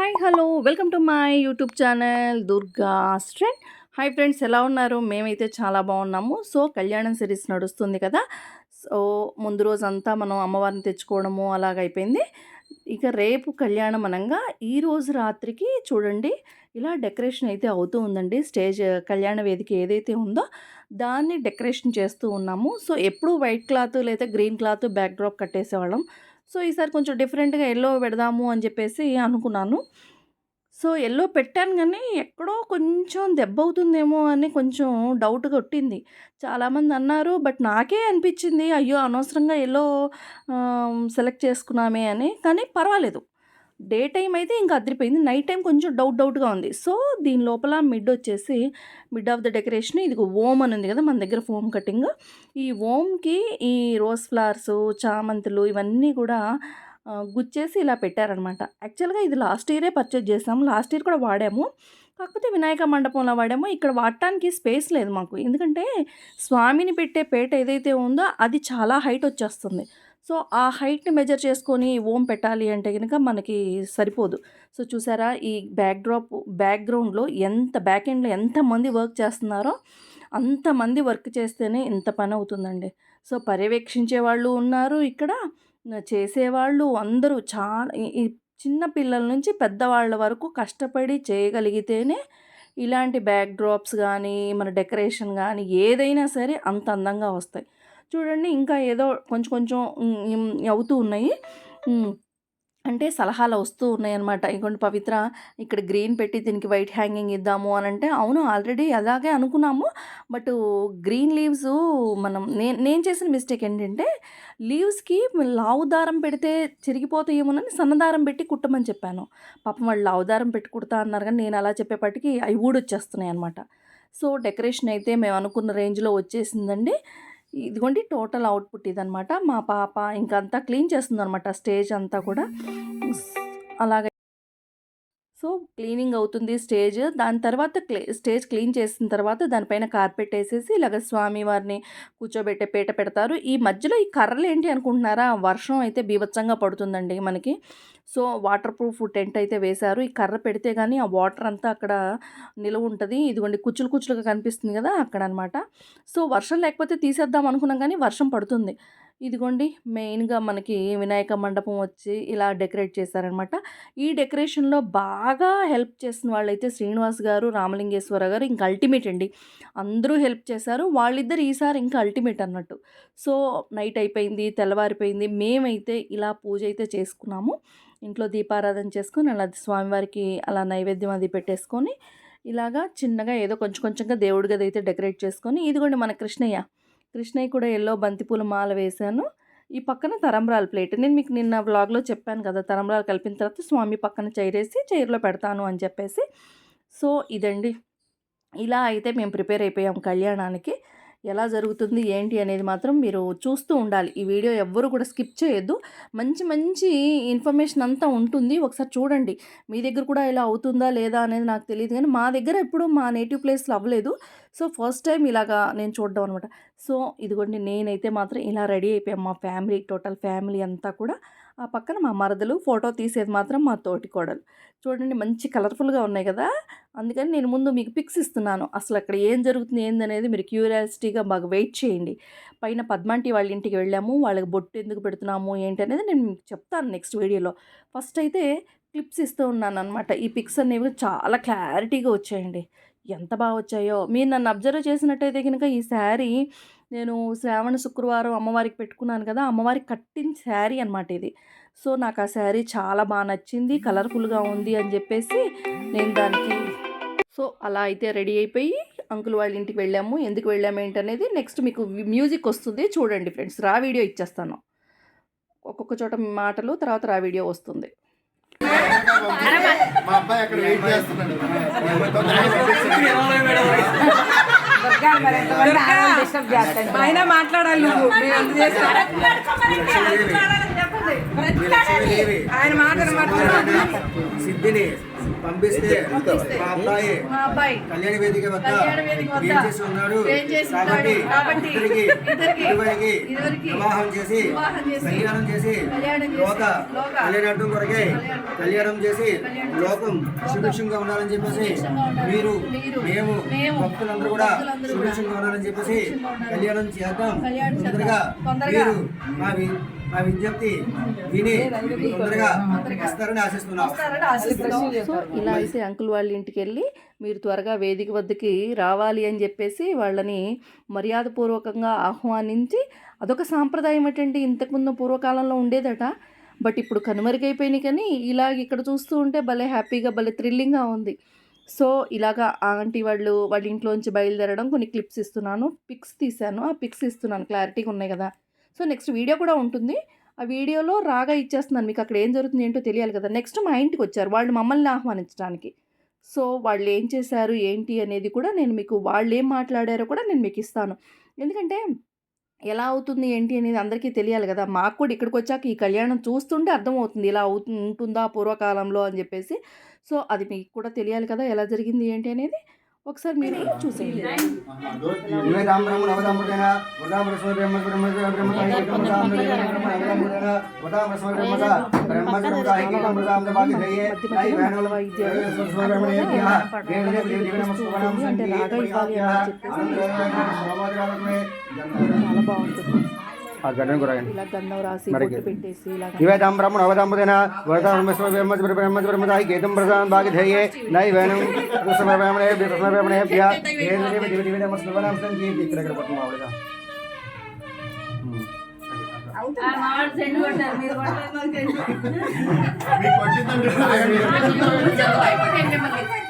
Hi hello welcome to my YouTube channel Durga స్ట్రెంట్ hi friends ఎలా ఉన్నారు? మేమైతే చాలా బాగున్నాము. సో కళ్యాణం సిరీస్ నడుస్తుంది కదా. సో ముందు రోజంతా మనం అమ్మవారిని తెచ్చుకోవడము అలాగైపోయింది ఇక రేపు కళ్యాణం అనగా ఈరోజు రాత్రికి చూడండి ఇలా డెకరేషన్ అయితే అవుతూ ఉందండి. స్టేజ్ కళ్యాణ వేదిక ఏదైతే ఉందో దాన్ని డెకరేషన్ చేస్తూ ఉన్నాము. సో ఎప్పుడు వైట్ క్లాత్ లేదా గ్రీన్ క్లాత్ బ్యాక్ డ్రాప్ కట్టేసేవాళ్ళం. సో ఈసారి కొంచెం డిఫరెంట్గా ఎల్లో పెడదాము అని చెప్పేసి అనుకున్నాను. సో ఎల్లో పెట్టాను కానీ ఎక్కడో కొంచెం దెబ్బ అవుతుందేమో అని కొంచెం డౌట్ కొట్టింది. చాలామంది అన్నారు బట్ నాకే అనిపించింది అయ్యో అనవసరంగా ఎల్లో సెలెక్ట్ చేసుకున్నామే అని. కానీ పర్వాలేదు. డే టైం అయితే ఇంకా అదిరిపోయింది. నైట్ టైం కొంచెం డౌట్ డౌట్గా ఉంది. సో దీని లోపల మిడ్ వచ్చేసి మిడ్ ఆఫ్ ద డెకరేషన్ ఇది ఓమ్ అని ఉంది కదా మన దగ్గర ఫోమ్ కటింగ్. ఈ ఓమ్కి ఈ రోజ్ ఫ్లవర్స్ చామంతులు ఇవన్నీ కూడా గుచ్చేసి ఇలా పెట్టారనమాట యాక్చువల్గా ఇది లాస్ట్ ఇయరే పర్చేజ్ చేసాము. లాస్ట్ ఇయర్ కూడా వాడాము. కాకపోతే వినాయక మండపంలో వాడాము. ఇక్కడ వాడటానికి స్పేస్ లేదు మాకు. ఎందుకంటే స్వామిని పెట్టే పేట ఏదైతే ఉందో అది చాలా హైట్ వచ్చేస్తుంది. సో ఆ హైట్ని మెజర్ చేసుకొని ఓం పెట్టాలి అంటే కనుక మనకి సరిపోదు. సో చూసారా? ఈ బ్యాక్డ్రాప్ బ్యాక్గ్రౌండ్లో ఎంత బ్యాక్ ఎండ్లో ఎంతమంది వర్క్ చేస్తున్నారో అంతమంది వర్క్ చేస్తేనే ఇంత పని అవుతుందండి. సో పర్యవేక్షించే వాళ్ళు ఉన్నారు ఇక్కడ. చేసేవాళ్ళు అందరూ చాలా ఈ- ఈ చిన్న పిల్లల నుంచి పెద్దవాళ్ళ వరకు కష్టపడి చేయగలిగితేనే ఇలాంటి బ్యాక్ డ్రాప్స్ కానీ మన డెకరేషన్ కానీ ఏదైనా సరే అంత అందంగా వస్తాయి. చూడండి ఇంకా ఏదో కొంచెం కొంచెం అవుతూ ఉన్నాయి. అంటే సలహాలు వస్తూ ఉన్నాయన్నమాట. ఇంకోటి పవిత్ర ఇక్కడ గ్రీన్ పెట్టి దీనికి వైట్ హ్యాంగింగ్ ఇద్దాము అని అంటే అవును ఆల్రెడీ అలాగే అనుకున్నాము. బట్ గ్రీన్ లీవ్స్ మనం నేను నేను చేసిన మిస్టేక్ ఏంటంటే లీవ్స్కి లావు దారం పెడితే చిరిగిపోతాయేమోనని సన్నదారం పెట్టి కుట్టమని చెప్పాను. పాపం వాళ్ళు లావు దారం పెట్టి కుడతా అన్నారు కానీ నేను అలా చెప్పేపాటికి అవి ఊడొచ్చేస్తున్నాయి అనమాట సో డెకరేషన్ అయితే మేము అనుకున్న రేంజ్లో వచ్చేసిందండి. ఇదిగోండి టోటల్ అవుట్పుట్ ఇదనమాట మా పాప ఇంకంతా క్లీన్ చేస్తుంది అనమాట స్టేజ్ అంతా కూడా. అలాగే సో క్లీనింగ్ అవుతుంది స్టేజ్. దాని తర్వాత క్లే స్టేజ్ క్లీన్ చేసిన తర్వాత దానిపైన కార్పెట్ వేసేసి ఇలాగ స్వామి వారిని కూర్చోబెట్టే పీట పెడతారు. ఈ మధ్యలో ఈ కర్రలు ఏంటి అనుకుంటున్నారా? వర్షం అయితే బీభత్సంగా పడుతుందండి మనకి. సో వాటర్ ప్రూఫ్ టెంట్ అయితే వేశారు. ఈ కర్ర పెడితే కానీ ఆ వాటర్ అంతా అక్కడ నిలువ ఉంటుంది. ఇదిగోండి కుచ్చులు కుచ్చులుగా కనిపిస్తుంది కదా అక్కడ అనమాట సో వర్షం లేకపోతే తీసేద్దాం అనుకున్నాం కానీ వర్షం పడుతుంది. ఇదిగోండి మెయిన్గా మనకి వినాయక మండపం వచ్చి ఇలా డెకరేట్ చేశారనమాట. ఈ డెకరేషన్లో బాగా హెల్ప్ చేసిన వాళ్ళైతే శ్రీనివాస్ గారు రామలింగేశ్వర గారు ఇంకా అల్టిమేట్ అండి. అందరూ హెల్ప్ చేశారు. వాళ్ళిద్దరు ఈసారి ఇంకా అల్టిమేట్ అన్నట్టు. సో నైట్ అయిపోయింది తెల్లవారిపోయింది. మేమైతే ఇలా పూజ అయితే చేసుకున్నాము. ఇంట్లో దీపారాధన చేసుకొని అలా స్వామివారికి అలా నైవేద్యం అది పెట్టేసుకొని ఇలాగా చిన్నగా ఏదో కొంచెం కొంచెంగా దేవుడి గది అయితే డెకరేట్ చేసుకొని ఇదిగోండి మన కృష్ణయ్య. కృష్ణయ్య కూడా ఎల్లో బంతిపూల మాల వేశాను. ఈ పక్కన తరంబరాల ప్లేట్. నేను మీకు నిన్న వ్లాగ్లో చెప్పాను కదా తరంబరాలు కలిపిన తర్వాత స్వామి పక్కన చైరేసి చైర్లో పెడతాను అని చెప్పేసి. సో ఇదండి. ఇలా అయితే మేము ప్రిపేర్ అయిపోయాం కళ్యాణానికి. ఎలా జరుగుతుంది ఏంటి అనేది మాత్రం మీరు చూస్తూ ఉండాలి. ఈ వీడియో ఎవ్వరు కూడా స్కిప్ చేయొద్దు. మంచి మంచి ఇన్ఫర్మేషన్ అంతా ఉంటుంది. ఒకసారి చూడండి. మీ దగ్గర కూడా ఇలా అవుతుందా లేదా అనేది నాకు తెలియదు కానీ మా దగ్గర ఎప్పుడు మా నేటివ్ ప్లేస్లో అవ్వలేదు. సో ఫస్ట్ టైం ఇలాగా నేను చూడడం అనమాట సో ఇదిగోండి నేనైతే మాత్రం ఇలా రెడీ అయిపోయాం మా ఫ్యామిలీ టోటల్ ఫ్యామిలీ అంతా కూడా. ఆ పక్కన మా మరదలు ఫోటో తీసేది మాత్రం మా తోటి కోడలు. చూడండి మంచి కలర్ఫుల్గా ఉన్నాయి కదా! అందుకని నేను ముందు మీకు పిక్స్ ఇస్తున్నాను. అసలు అక్కడ ఏం జరుగుతుంది ఏందనేది మీరు క్యూరియాసిటీగా బాగా వెయిట్ చేయండి. పైన పద్మాంటి వాళ్ళ ఇంటికి వెళ్ళాము. వాళ్ళకి బొట్టు ఎందుకు పెడుతున్నాము ఏంటి అనేది నేను మీకు చెప్తాను నెక్స్ట్ వీడియోలో. ఫస్ట్ అయితే క్లిప్స్ ఇస్తూ ఉన్నాను అనమాట ఈ పిక్స్ అనేవి చాలా క్లారిటీగా వచ్చాయండి. ఎంత బాగా వచ్చాయో. మీరు నన్ను అబ్జర్వ్ చేసినట్టయితే కనుక ఈ శారీ నేను శ్రావణ శుక్రవారం అమ్మవారికి పెట్టుకున్నాను కదా అమ్మవారికి కట్టిన శారీ అనమాట ఇది. సో నాకు ఆ శారీ చాలా బాగా నచ్చింది కలర్ఫుల్గా ఉంది అని చెప్పేసి నేను దానికి సో అలా అయితే రెడీ అయిపోయి అంకుల్ వాళ్ళ ఇంటికి వెళ్ళాము. ఎందుకు వెళ్ళాము ఏంటనేది నెక్స్ట్ మీకు మ్యూజిక్ వస్తుంది చూడండి ఫ్రెండ్స్. రా వీడియో ఇచ్చేస్తాను. ఒక్కొక్క చోట మాటలు తర్వాత రా వీడియో వస్తుంది. మా అబ్బాయి అక్కడ వెయిట్ చేస్తున్నాడు. ఆయన మాట్లాడాలి నువ్వు. ఆయన మాటను సిద్ధిని. పంపిస్తే మా అబ్బాయి కళ్యాణ వేదిక వద్ద కళ్యాణ ఏం చేసి ఉన్నాడు. కాబట్టి ఇద్దరికి ఇరువురికి వివాహం చేసి కళ్యాణం చేసి కళ్యాణం లోక కళ్యాణార్థం కొరకే కళ్యాణం చేసి లోకం సుభిక్షంగా ఉండాలని చెప్పేసి మీరు మేము భక్తులందరూ కూడా సుభిక్షంగా ఉండాలని చెప్పేసి కళ్యాణం చేద్దాం. కళ్యాణం తొందరగా మీరు మా మా విజ్ఞప్తి విని తొందరగా వస్తారని ఆశిస్తున్నాం. వస్తారని ఆశిస్తున్నాం. సో ఇలా అయితే అంకుల్ వాళ్ళ ఇంటికి వెళ్ళి మీరు త్వరగా వేదిక వద్దకి రావాలి అని చెప్పేసి వాళ్ళని మర్యాదపూర్వకంగా ఆహ్వానించి అదొక సాంప్రదాయం ఏంటంటే ఇంతకుముందు పూర్వకాలంలో ఉండేదట. బట్ ఇప్పుడు కనుమరుగైపోయినాయి కానీ ఇలాగ ఇక్కడ చూస్తూ ఉంటే భలే హ్యాపీగా భలే థ్రిల్లింగ్గా ఉంది. సో ఇలాగా ఆంటీ వాళ్ళు వాళ్ళ ఇంట్లోంచి బయలుదేరడం కొన్ని క్లిప్స్ ఇస్తున్నాను. పిక్స్ తీశాను. ఆ పిక్స్ ఇస్తున్నాను. క్లారిటీగా ఉన్నాయి కదా. సో నెక్స్ట్ వీడియో కూడా ఉంటుంది. ఆ వీడియోలో రాగా ఇచ్చేస్తున్నాను మీకు అక్కడ ఏం జరుగుతుంది ఏంటో తెలియాలి కదా. నెక్స్ట్ మా ఇంటికి వచ్చారు. వాళ్ళు మమ్మల్ని ఆహ్వానించడానికి. సో వాళ్ళు ఏం చేశారు ఏంటి అనేది కూడా నేను మీకు వాళ్ళు ఏం మాట్లాడారో కూడా నేను మీకు ఇస్తాను. ఎందుకంటే ఎలా అవుతుంది ఏంటి అనేది అందరికీ తెలియాలి కదా. మాకు కూడా ఇక్కడికి వచ్చాక ఈ కళ్యాణం చూస్తుంటే అర్థమవుతుంది ఇలా అవుతు ఉంటుందా పూర్వకాలంలో అని చెప్పేసి. సో అది మీకు కూడా తెలియాలి కదా ఎలా జరిగింది ఏంటి అనేది. ఒకసారి మీరు చూసేయండి నివేదాం బ్రహ్మ నవదామృతేన వదాం రస్మ బ్రహ్మ బ్రహ్మ బ్రహ్మ సాహిత్యం వదాం బ్రహ్మ నవదామృతేన వదాం రస్మ బ్రహ్మ బ్రహ్మ బ్రహ్మ సాహిత్యం వదాం భాగ్య ధయే నై వేణుల రస్మ బ్రహ్మ దేవ్య దేవ దేవ దేవ దేవ నమస్కారం అంటే రాగా ఇవ్వాలి అని చెప్పేసి చాలా బాగుంటుంది ఆ గడ్డను కొరగండి ఇలా గంధం రాసి మరి బొట్టు పెట్టేసి ఇలా నివేదాం బ్రహ్మ నవదామృతేన వదాం రస్మ బ్రహ్మ బ్రహ్మ బ్రహ్మ సాహిత్యం ప్రదాం భాగ్య ధయే నై వేణుం రస్మ బ్రహ్మ రస్మ బ్రహ్మ దేవ్య దేవ దేవ దేవ దేవ నమస్కారం సంగీత ఇక్కడ ఇక్కడ పట్టుమా అవడగా అటు అటు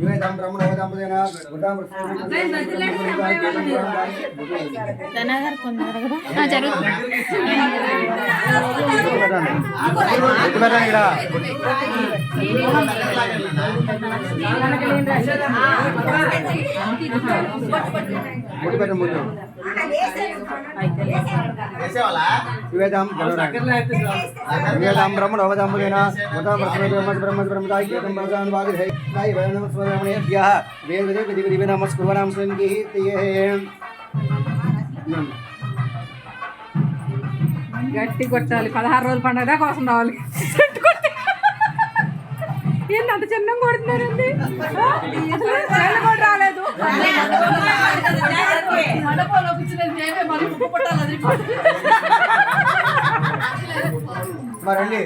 మారండి నివేదం బ్రహ్మణ వేదాంబుదేన వదాం ముడి పెట్ట ముద్దు వేసేవాళ్ళ నివేదం నివేదం బ్రహ్మణ అవదాంబుదేన వదాం బ్రహ్మ బ్రహ్మ బ్రహ్మ బ్రహ్మ భాగ హై దాయి వదనం స్వరమణేభ్యః వేద దేవ దివ దివ నమస్కుర్వనాం సంగీతయే గట్టి కొట్టాలి. పదహారు రోజుల పండుగ కోసం రావాలి. ఏంటి అంత చిన్నం కొడుతున్నారండి? కూడా రాలేదు. మరండి.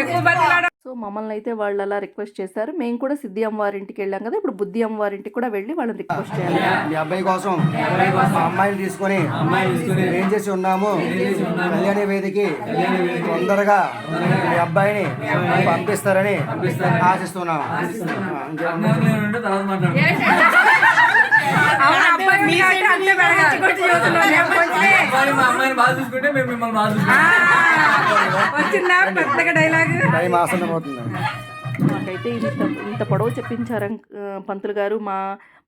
ఎక్కువ బతిలాడ సో మమ్మల్ని అయితే వాళ్ళు అలా రిక్వెస్ట్ చేశారు. మేము కూడా సిద్ధి అమ్మవారింటికి వెళ్ళాం కదా ఇప్పుడు బుద్ధి అమ్మవారింటికి కూడా వెళ్ళి వాళ్ళని రిక్వెస్ట్ చేయాలి. మీ అబ్బాయి కోసం మా అమ్మాయిని తీసుకొని ఏం చేసి ఉన్నాము? కళ్యాణ వేదికి తొందరగా మీ అబ్బాయిని పంపిస్తారని ఆశిస్తున్నాము వచ్చిందా పెద్దగా డైలాగ్ టైం మాకైతే ఇంత ఇంత పొడవు చెప్పించారు పంతులు గారు. మా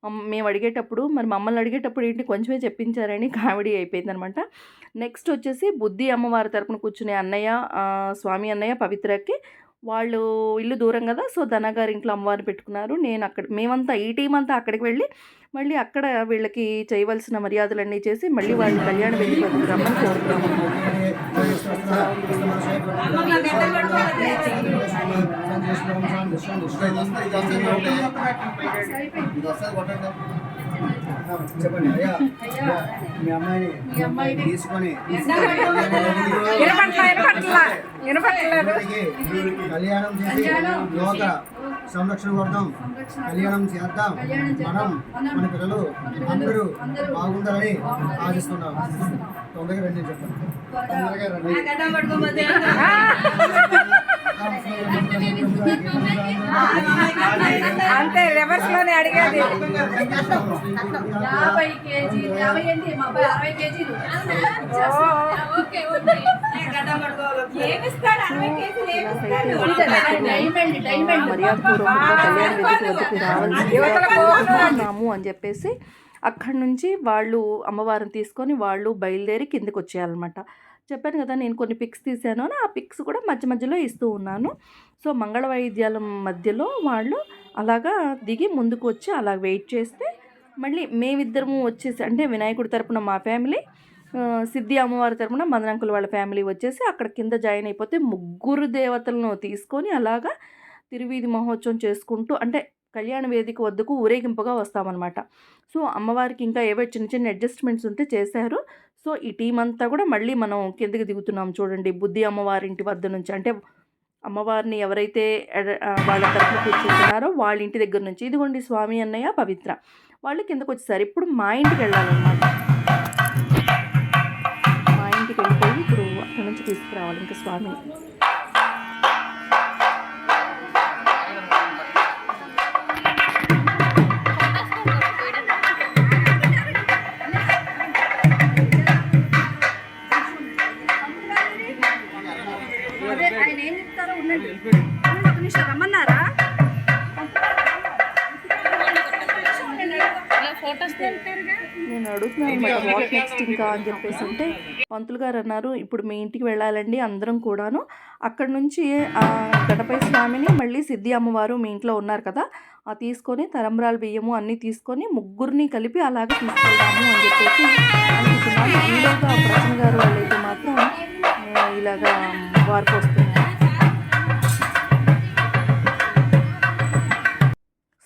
మమ్- మేము అడిగేటప్పుడు మరి మమ్మల్ని అడిగేటప్పుడు ఏంటి కొంచెమే చెప్పించారని కామెడీ అయిపోయింది అనమాట నెక్స్ట్ వచ్చేసి బుద్ధి అమ్మవారి తరపున కూర్చునే అన్నయ్య ఆ, స్వామి అన్నయ్య పవిత్రకి వాళ్ళు ఇల్లు దూరం కదా సో ధనగారి ఇంట్లో అమ్మవారిని పెట్టుకున్నారు. నేను అక్కడ మేమంతా ఈ టీం అంతా అక్కడికి వెళ్ళి మళ్ళీ అక్కడ వీళ్ళకి చేయవలసిన మర్యాదలన్నీ చేసి మళ్ళీ వాళ్ళు కళ్యాణ వెళ్ళి రమ్మని కోరుతున్నాము. చెప్పండి. అయ్యా మీ అమ్మాయిని తీసుకొని కళ్యాణం చేసి లోక సంరక్షణ కొడదాం కళ్యాణం చేద్దాం. మనం మన పిల్లలు అందరూ బాగుండాలని ఆశిస్తున్నాం. తొందరగా రండి చెప్తాం తొందరగా రండి. అంతే రివర్స్లోనే అడిగేది. యాభై కేజీ యాభై ఏంటి? మా అబ్బాయి అరవై కేజీలు. Okay okay. కోరుతున్నాము అని చెప్పేసి అక్కడి నుంచి వాళ్ళు అమ్మవారిని తీసుకొని వాళ్ళు బయలుదేరి కిందకి వచ్చేయాలన్నమాట. చెప్పాను కదా నేను కొన్ని పిక్స్ తీసాను అని ఆ పిక్స్ కూడా మధ్య మధ్యలో ఇస్తూ ఉన్నాను. సో మంగళ వాయిద్యాల మధ్యలో వాళ్ళు అలాగా దిగి ముందుకు వచ్చి అలా వెయిట్ చేస్తే మళ్ళీ మేమిద్దరము వచ్చేసి అంటే వినాయకుడి తరపున మా ఫ్యామిలీ సిద్ధి అమ్మవారి తరపున మదనంకుల వాళ్ళ ఫ్యామిలీ వచ్చేసి అక్కడ కింద జాయిన్ అయిపోతే ముగ్గురు దేవతలను తీసుకొని అలాగా తిరువీధి మహోత్సవం చేసుకుంటూ అంటే కళ్యాణ వేదిక వద్దకు ఊరేగింపుగా వస్తామన్నమాట. సో అమ్మవారికి ఇంకా ఏవో చిన్న చిన్న అడ్జస్ట్మెంట్స్ ఉంటే చేశారు. సో ఈ టీం అంతా కూడా మళ్ళీ మనం కిందకి దిగుతున్నాం చూడండి. బుద్ధి అమ్మవారి ఇంటి వద్ద నుంచి. అంటే అమ్మవారిని ఎవరైతే వాళ్ళ తరఫున కూర్చుంటున్నారో వాళ్ళ ఇంటి దగ్గర నుంచి. ఇదిగోండి స్వామి అన్నయ్య పవిత్ర. వాళ్ళు కిందకు వచ్చేసారు. ఇప్పుడు మా ఇంటికి వెళ్ళాలన్నమాట. మా ఇంటికి వెళ్ళిపోయి ఇప్పుడు అక్కడి నుంచి తీసుకురావాలి. ఇంకా స్వామిని అని చెప్పేసి అంటే పంతులు గారు అన్నారు ఇప్పుడు మీ ఇంటికి వెళ్ళాలండి అందరం కూడాను. అక్కడ నుంచి ఆ గణపతి స్వామిని మళ్ళీ సిద్ధి అమ్మవారు మీ ఇంట్లో ఉన్నారు కదా ఆ తీసుకొని తరంబరాల బియ్యము అన్నీ తీసుకొని ముగ్గురిని కలిపి అలాగే తీసుకెళ్దాము అని చెప్పేసి అనుకుంటున్నాను. ఈలోగా ప్రసన్న గారు వాళ్ళైతే మాత్రం ఇలాగా వారికి వస్తున్నారు.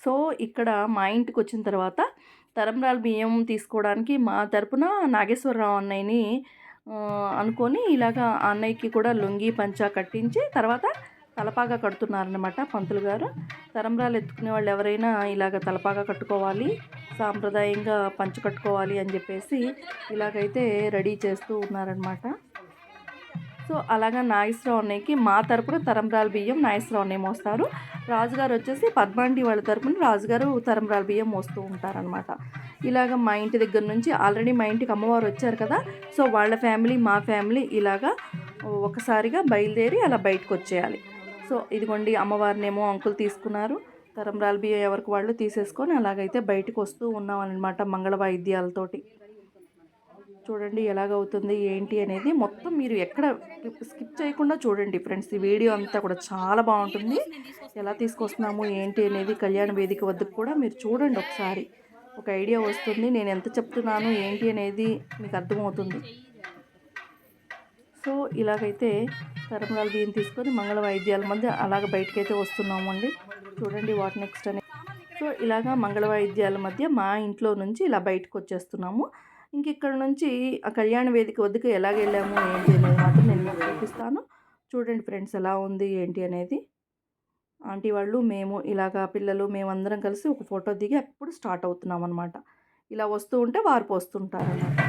సో ఇక్కడ మా ఇంటికి వచ్చిన తర్వాత తరంరాలు బియ్యం తీసుకోవడానికి మా తరపున నాగేశ్వరరావు అన్నయ్యని అనుకొని ఇలాగా అన్నయ్యకి కూడా లొంగి పంచా కట్టించి తర్వాత తలపాగా కడుతున్నారనమాట పంతులు గారు. తరంబరాలు ఎత్తుకునే వాళ్ళు ఎవరైనా ఇలాగ తలపాగా కట్టుకోవాలి సాంప్రదాయంగా పంచ కట్టుకోవాలి అని చెప్పేసి ఇలాగైతే రెడీ చేస్తూ ఉన్నారనమాట సో అలాగా నాగేశ్వరరావు అన్నయ్యకి మా తరపున తరంబరాల బియ్యం నాగేశ్వరరావు అన్నయ్య మోస్తారు. రాజుగారు వచ్చేసి పద్మాండి వాళ్ళ తరపున రాజుగారు తరంబరాల బియ్యం మోస్తూ ఉంటారనమాట ఇలాగ మా ఇంటి దగ్గర నుంచి ఆల్రెడీ మా ఇంటికి అమ్మవారు వచ్చారు కదా సో వాళ్ళ ఫ్యామిలీ మా ఫ్యామిలీ ఇలాగా ఒకసారిగా బయలుదేరి అలా బయటకు వచ్చేయాలి. సో ఇదిగోండి అమ్మవారినేమో అంకులు తీసుకున్నారు. తరంబరాల బియ్యం ఎవరికి వాళ్ళు తీసేసుకొని అలాగైతే బయటకు వస్తూ ఉన్నామన్నమాట మంగళ వాయిద్యాలతోటి. చూడండి ఎలాగవుతుంది ఏంటి అనేది మొత్తం మీరు ఎక్కడ స్కిప్ చేయకుండా చూడండి ఫ్రెండ్స్. ఈ వీడియో అంతా కూడా చాలా బాగుంటుంది. ఎలా తీసుకొస్తున్నాము ఏంటి అనేది కళ్యాణ వేదిక వద్దకు కూడా మీరు చూడండి ఒకసారి. ఒక ఐడియా వస్తుంది నేను ఎంత చెప్తున్నాను ఏంటి అనేది మీకు అర్థమవుతుంది. సో ఇలాగైతే తరంగాల బియ్యం తీసుకొని మంగళ వాయిద్యాల మధ్య అలాగ బయటకైతే వస్తున్నాము అండి. చూడండి వాట్ నెక్స్ట్ అనేది సో ఇలాగా మంగళ వాయిద్యాల మధ్య మా ఇంట్లో నుంచి ఇలా బయటకు వచ్చేస్తున్నాము. ఇంక ఇక్కడ నుంచి ఆ కళ్యాణ వేదిక వద్దకు ఎలాగ వెళ్ళాము ఏంటి అనేది మాత్రం నేను మీకు చూపిస్తాను చూడండి ఫ్రెండ్స్ ఎలా ఉంది ఏంటి అనేది ఆంటీ వాళ్ళు మేము ఇలాగా పిల్లలు మేమందరం కలిసి ఒక ఫోటో దిగి అప్పుడు స్టార్ట్ అవుతున్నాం అనమాట ఇలా వస్తూ ఉంటే వారు పోస్తుంటారు అన్నమాట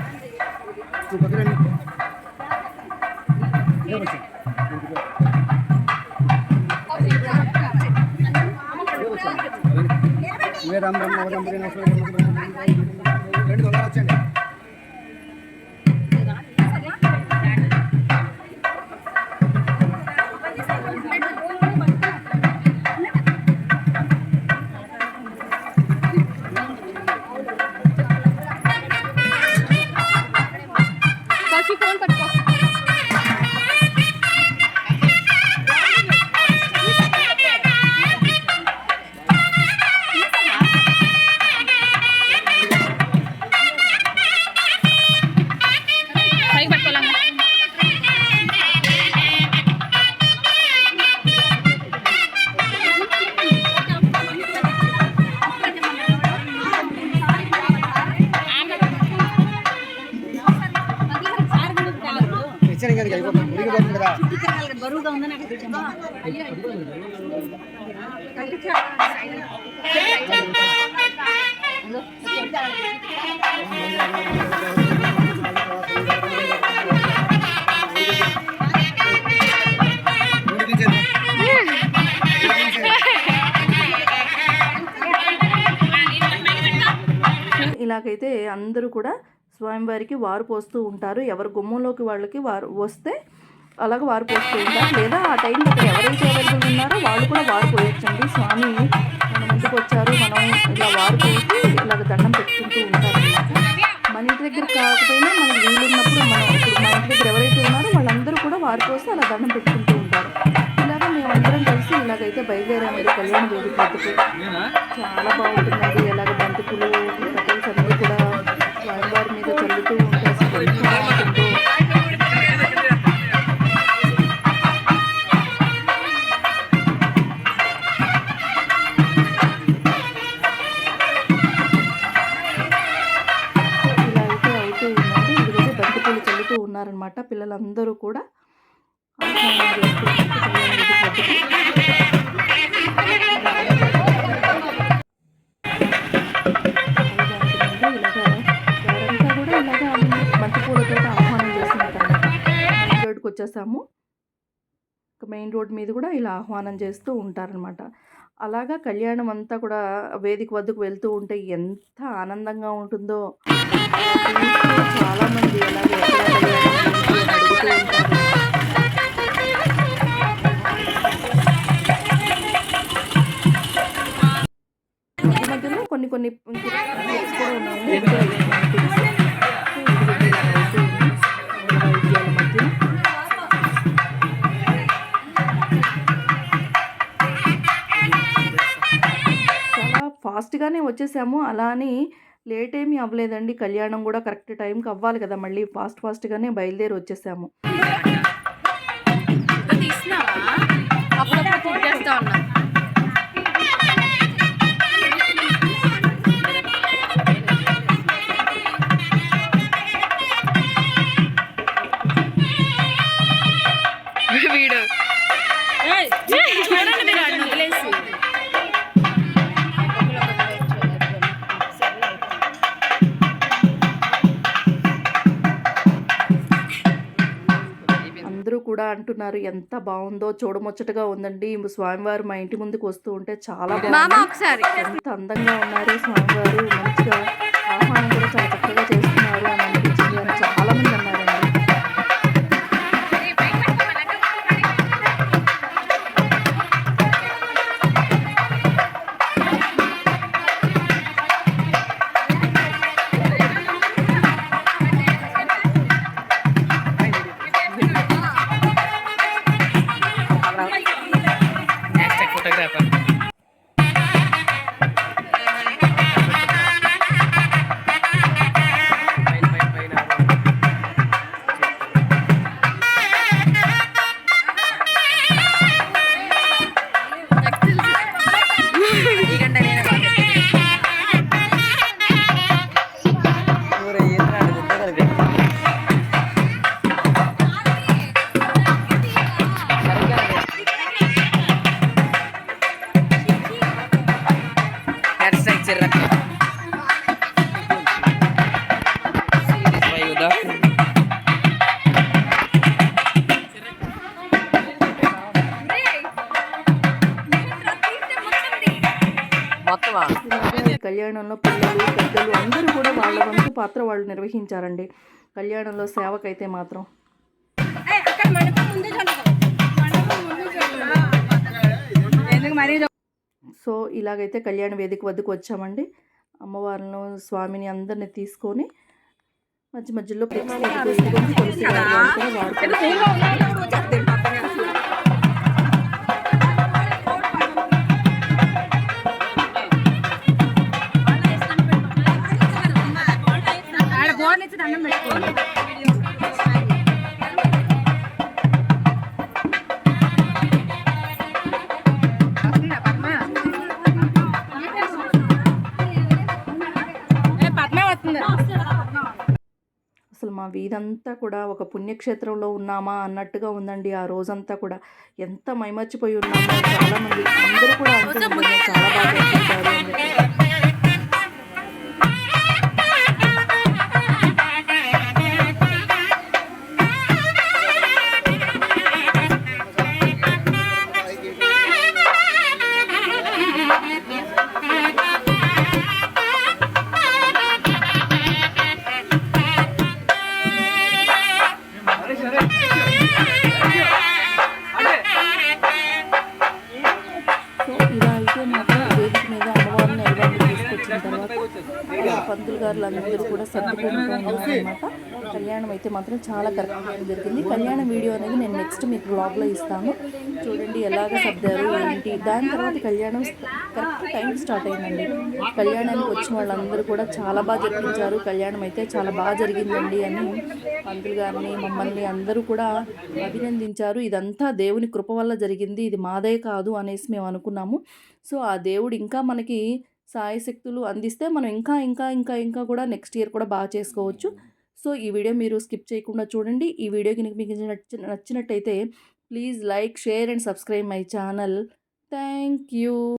దానికి అయిపోతుంది మురిగిపోతుంది కదా. బరువుగా ఉందని ఇలాగైతే అందరూ కూడా స్వామివారికి వారు పోస్తూ ఉంటారు. ఎవరు గుమ్మంలోకి వాళ్ళకి వారు వస్తే అలాగ వారు పోస్తూ ఉంటారు. లేదా ఆ టైం ఎవరైతే అవైలబుల్ ఉన్నారో వాళ్ళు కూడా వారు పోయొచ్చండి. స్వామి మన ముందుకు వచ్చారు మనం ఇలా వారు పోసి ఇలాగ దండం పెట్టుకుంటూ ఉంటారు మన ఇంటి దగ్గర కాకపోయినా మనకు వీలున్నప్పుడు మనం ఇప్పుడు మన ఇంటి దగ్గర ఎవరైతే ఉన్నారో వాళ్ళందరూ కూడా వారు పోసి అలా దండం పెట్టుకుంటూ ఉంటారు. ఇలాగ మేమందరం కలిసి ఇలాగైతే బయలుదేరామండి. కళ్యాణ వేదిక వద్దకు. చాలా బాగుంటుందండి. ఎలాగ బంతిపూలు ఇదిగైతే బంతిపూలు చల్లుతూ ఉన్నారనమాట పిల్లలందరూ కూడా ఆహ్వానం చేస్తూ దగ్గరికి వచ్చేసాము మెయిన్ రోడ్ మీద కూడా ఇలా ఆహ్వానం చేస్తూ ఉంటారనమాట అలాగా కళ్యాణం అంతా కూడా వేదిక వద్దకు వెళ్తూ ఉంటే ఎంత ఆనందంగా ఉంటుందో. చాలామంది అలాగే మధ్యలో కొన్ని కొన్ని ఫాస్ట్గానే వచ్చేసాము. అలా అని లేట్ ఏమీ అవ్వలేదండి. కళ్యాణం కూడా కరెక్ట్ టైంకి అవ్వాలి కదా! మళ్ళీ ఫాస్ట్ ఫాస్ట్గానే బయలుదేరి వచ్చేసాము. తీసినావా? అప్పుడప్పుడు అంటున్నారు. ఎంత బాగుందో చూడముచ్చటగా ఉందండి. స్వామివారు మా ఇంటి ముందుకు వస్తూ ఉంటే చాలా బాగుంది. ఎంత అందంగా ఉన్నారు స్వామివారు. మంచిగా కళ్యాణంలో పిల్లలు పెద్దలు అందరూ కూడా వాళ్ళ వంతు పాత్ర వాళ్ళు నిర్వహించారండి. కళ్యాణంలో సేవకైతే మాత్రం. సో ఇలాగైతే కళ్యాణ వేదిక వద్దకు వచ్చామండి. అమ్మవారిని స్వామిని అందరిని తీసుకొని మధ్య మధ్యలో clips ఇదంతా కూడా ఒక పుణ్యక్షేత్రంలో ఉన్నామా అన్నట్టుగా ఉందండి ఆ రోజంతా కూడా. ఎంత మైమర్చిపోయి ఉన్నామో చాలామంది అందరూ కూడా చాలా బాగా కళ్యాణం అయితే మాత్రం చాలా కరెక్ట్గా జరిగింది. కళ్యాణం వీడియో అనేది నేను నెక్స్ట్ మీకు బ్లాగ్లో ఇస్తాను. చూడండి ఎలాగ సర్దారు ఏంటి? దాని తర్వాత కళ్యాణం కరెక్ట్ టైం స్టార్ట్ అయిందండి. కళ్యాణానికి వచ్చిన వాళ్ళందరూ కూడా చాలా బాగా జరిపించారు. కళ్యాణం అయితే చాలా బాగా జరిగిందండి అని పంతులు గారిని మమ్మల్ని అందరూ కూడా అభినందించారు. ఇదంతా దేవుని కృప వల్ల జరిగింది. ఇది మాదే కాదు అనేసి మేము అనుకున్నాము. సో ఆ దేవుడు ఇంకా మనకి సాయశక్తులు అందిస్తే మనం ఇంకా ఇంకా ఇంకా ఇంకా కూడా నెక్స్ట్ ఇయర్ కూడా బాగా చేసుకోవచ్చు. సో ఈ వీడియో మీరు స్కిప్ చేయకుండా చూడండి. ఈ వీడియో కనుక మీకు నచ్చిన నచ్చినట్టయితే please like share and subscribe my channel. Thank you.